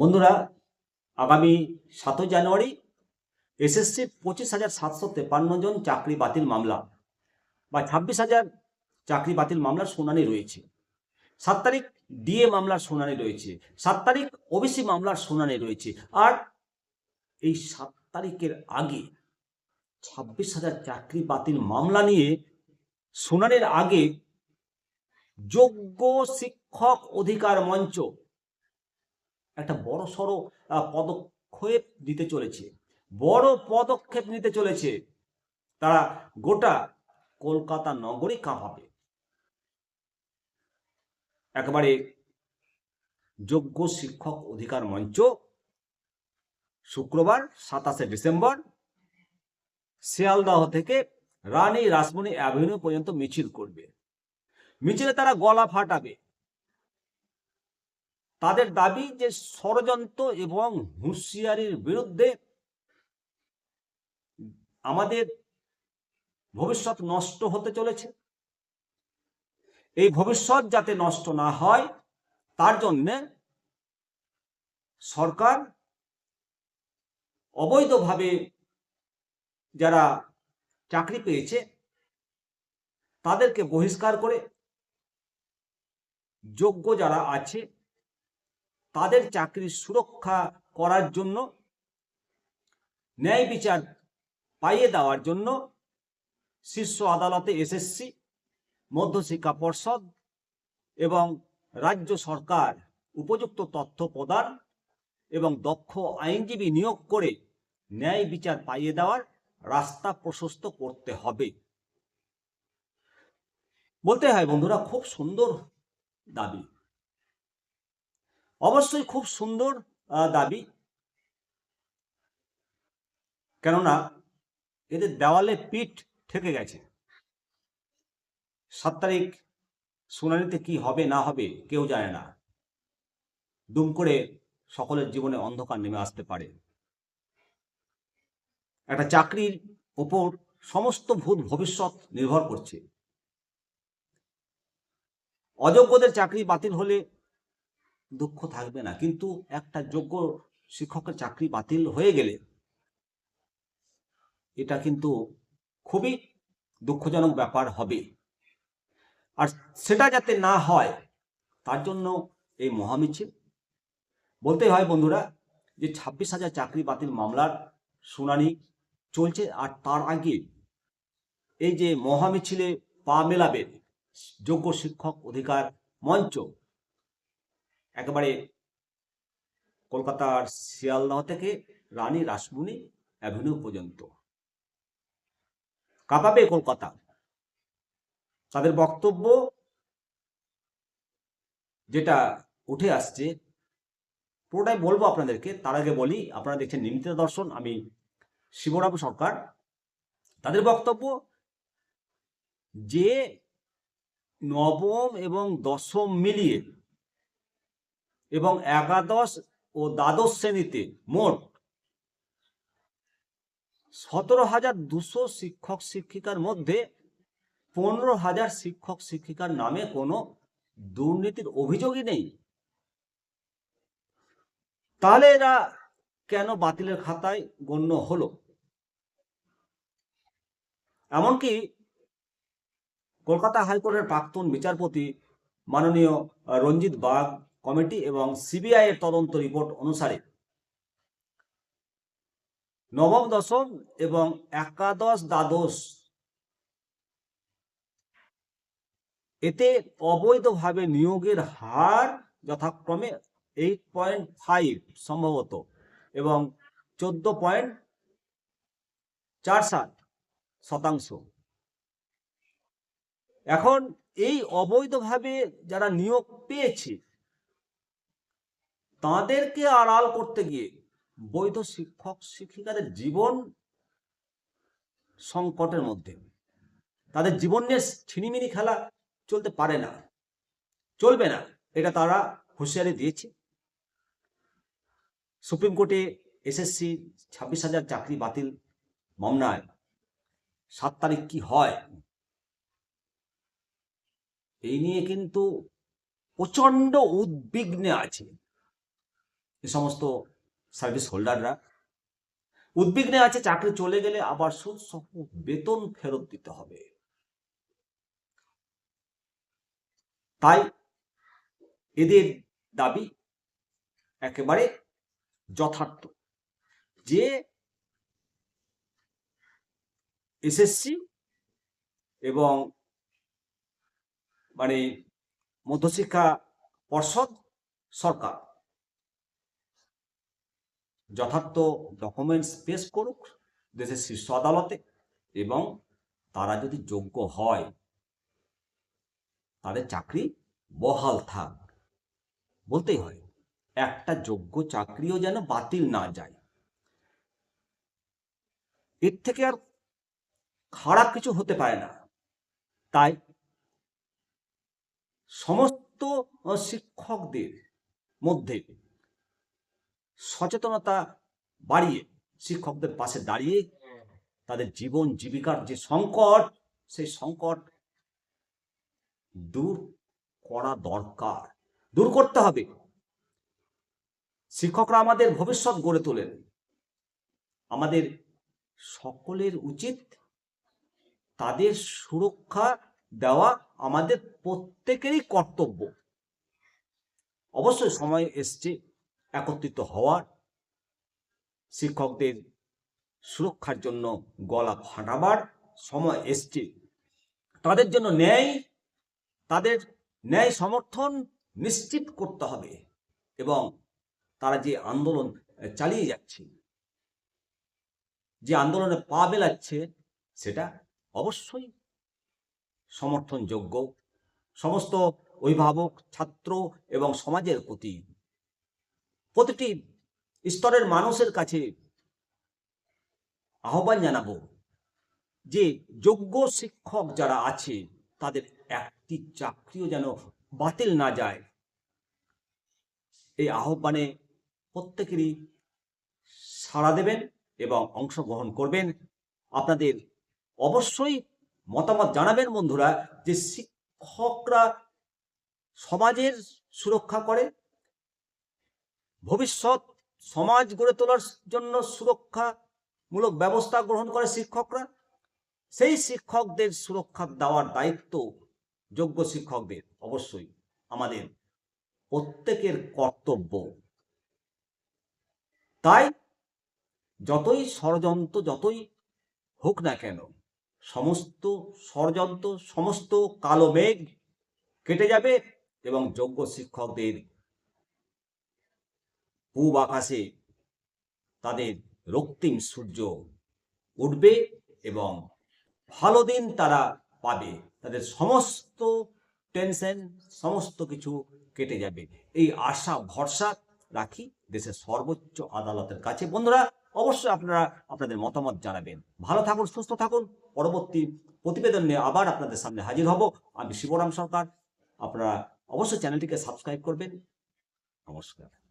বন্ধুরা, আগামী সাতই জানুয়ারি এসএসসি পঁচিশ হাজার সাতশো তেপান্ন জন চাকরি বাতিল মামলা বা ছাব্বিশ হাজার চাকরি বাতিল মামলার শুনানি রয়েছে। সাত তারিখ ডিএ মামলার শুনানি রয়েছে, সাত তারিখ ওবিসি মামলার শুনানি রয়েছে আর এই সাত তারিখের আগে ছাব্বিশ হাজার চাকরি বাতিল মামলা নিয়ে শুনানির আগে যোগ্য শিক্ষক অধিকার মঞ্চ একটা বড় সড়ো পদক্ষেপ নিতে চলেছে। বড় পদক্ষেপ নিতে চলেছে। তারা গোটা কলকাতা নগরী কাঁপাবে। একেবারে যোগ্য শিক্ষক অধিকার মঞ্চ শুক্রবার সাতাশে ডিসেম্বর শিয়ালদাহ থেকে রানী রাসমণি অ্যাভিনিউ পর্যন্ত মিছিল করবে। মিছিলে তারা গলা ফাটাবে। তাদের দাবি যে ষড়যন্ত্র এবং হুঁশিয়ারির বিরুদ্ধে আমাদের ভবিষ্যৎ নষ্ট হতে চলেছে। এই ভবিষ্যৎ যাতে নষ্ট না হয়, তার জন্যে সরকার অবৈধভাবে যারা চাকরি পেয়েছে, তাদেরকে বহিষ্কার করে যোগ্য যারা আছে তাদের চাকরির সুরক্ষা করার জন্য, ন্যায় বিচার পাইয়ে দেওয়ার জন্য শীর্ষ আদালতে এসএসসি, মধ্যশিক্ষা পর্ষদ এবং রাজ্য সরকার উপযুক্ত তথ্য প্রদান এবং দক্ষ আইনজীবী নিয়োগ করে ন্যায় বিচার পাইয়ে দেওয়ার রাস্তা প্রশস্ত করতে হবে। বলতে হয় বন্ধুরা, খুব সুন্দর দাবি। অবশ্যই খুব সুন্দর দাবি। কেননা এদের দেওয়ালে পিঠ ঠেকে গেছে। সাত তারিখ শুনানিতে কি হবে, না হবে, কেউ জানে না। দুম করে সকলের জীবনে অন্ধকার নেমে আসতে পারে। একটা চাকরির ওপর সমস্ত ভূত ভবিষ্যৎ নির্ভর করছে। অযোগ্যদের চাকরি বাতিল হলে দুঃখ থাকবে না। কিন্তু একটা যোগ্য শিক্ষকের চাকরি বাতিল হয়ে গেলে এটা কিন্তু খুবই দুঃখজনক ব্যাপার হবে। আর সেটা যাতে না হয়, তার জন্য এই মহামিছিল। বলতে হয় বন্ধুরা যে ছাব্বিশ হাজার চাকরি বাতিল মামলার শুনানি চলছে আর তার আগে এই যে মহামিছিলে পা মেলাবে যোগ্য শিক্ষক অধিকার মঞ্চ একেবারে কলকাতার শিয়ালদহ থেকে রানী রাসমণি অ্যাভিনিউ পর্যন্ত। কাঁপাবে কলকাতা? তাদের বক্তব্য যেটা উঠে আসছে, পুরোটাই বলব আপনাদেরকে, তার আগে বলি, আপনারা দেখছেন নিমিত্ত দর্শন, আমি শিবরাম সরকার। তাদের বক্তব্য, যে নবম এবং দশম মিলিয়ে এবং একাদশ ও দ্বাদশ শ্রেণীতে মোট সতেরো হাজার দুশো শিক্ষক শিক্ষিকার মধ্যে পনেরো হাজার শিক্ষক শিক্ষিকার নামে কোনো দুর্নীতির অভিযোগই নেই। তাহলে এরা কেন বাতিলের খাতায় গণ্য হলো? এমনকি কলকাতা হাইকোর্টের প্রাক্তন বিচারপতি মাননীয় রঞ্জিত বাগ কমিটি এবং সিবিআই এর তদন্ত রিপোর্ট অনুসারে নবম দশম এবং একাদশ দ্বাদশ এতে অবৈধভাবে নিয়োগের হার যথাক্রমে এইট পয়েন্ট ফাইভ সম্ভবত এবং চোদ্দ পয়েন্ট চার সাত শতাংশ। এখন এই অবৈধভাবে যারা নিয়োগ পেয়েছে তাদেরকে আড়াল করতে গিয়ে বৈধ শিক্ষক শিক্ষিকাদের জীবন সংকটের মধ্যে। তাদের জীবন নিয়ে ছিনিমিনি খেলা চলতে পারে না, চলবে না, এটা তারা হুঁশিয়ারি দিয়েছে। সুপ্রিম কোর্টে এসএসসি ছাব্বিশ হাজার চাকরি বাতিল মামলায় সাত তারিখ কি হয়? এই নিয়ে কিন্তু প্রচণ্ড উদ্বিগ্নে আছে। এ সমস্ত সার্ভিস হোল্ডাররা উদ্বিগ্নে আছে, চাকরি চলে গেলে আবার সুদ সহ বেতন ফেরত দিতে হবে। তাই এদের দাবি একেবারে যথার্থ। যে এসএসসি এবং মানে মধ্যশিক্ষা পর্ষদ সরকার যথার্থ ডকুমেন্টস পেশ করুক, দেশের শীর্ষ আদালতে এবং তারা যদি যোগ্য হয়, তাদের চাকরি বহাল থাক। বলতেই হয়, একটা যোগ্য চাকরিও যেন বাতিল না যায়। এর থেকে আর খারাপ কিছু হতে পারে না। তাই সমস্ত শিক্ষকদের মধ্যে সচেতনতা বাড়িয়ে শিক্ষকদের পাশে দাঁড়িয়ে তাদের জীবন জীবিকার যে সংকট, সেই সংকট দূর করা দরকার। দূর করতে হবে। শিক্ষকরা আমাদের ভবিষ্যৎ গড়ে তোলেন। আমাদের সকলের উচিত তাদের সুরক্ষা দেওয়া আমাদের প্রত্যেকেরই কর্তব্য। অবশ্যই সময় এসছে। একত্রিত হওয়ার শিক্ষকদের সুরক্ষার জন্য গলা ফাটাবার সময় এসছে। তাদের জন্য ন্যায়, তাদের ন্যায় সমর্থন নিশ্চিত করতে হবে এবং তারা যে আন্দোলন চালিয়ে যাচ্ছে, যে আন্দোলনে পা বেলাচ্ছে সেটা অবশ্যই সমর্থনযোগ্য। সমস্ত অভিভাবক, ছাত্র এবং সমাজের প্রতি প্রতিটি স্তরের মানুষের কাছে আহ্বান জানাব যে যোগ্য শিক্ষক যারা আছে, তাদের একটি চাকরিও যেন বাতিল না যায়। এই আহ্বানে প্রত্যেকেরই সাড়া দেবেন এবং অংশগ্রহণ করবেন। আপনাদের অবশ্যই মতামত জানাবেন বন্ধুরা যে শিক্ষকরা সমাজের সুরক্ষা করে ভবিষ্যৎ সমাজ গড়ে তোলার জন্য সুরক্ষামূলক ব্যবস্থা গ্রহণ করে শিক্ষকরা। সেই শিক্ষকদের সুরক্ষা দেওয়ার দায়িত্ব যোগ্য শিক্ষকদের অবশ্যই আমাদের প্রত্যেকের কর্তব্য। তাই যতই ষড়যন্ত্র যতই হোক না কেন, সমস্ত ষড়যন্ত্র, সমস্ত কালো মেঘ কেটে যাবে এবং যোগ্য শিক্ষকদের পূব আকাশে তাদের রক্তিম সূর্য উঠবে এবং ভালো দিন তারা পাবে। তাদের সমস্ত টেনশন, সমস্ত কিছু কেটে যাবে। এই আশা, ভরসা রাখি দেশের সর্বোচ্চ আদালতের কাছে। বন্ধুরা, অবশ্যই আপনারা আপনাদের মতামত জানাবেন। ভালো থাকুন, সুস্থ থাকুন। পরবর্তী প্রতিবেদন নিয়ে আবার আপনাদের সামনে হাজির হব। আমি শিবরাম সরকার। আপনারা অবশ্যই চ্যানেলটিকে সাবস্ক্রাইব করবেন। নমস্কার।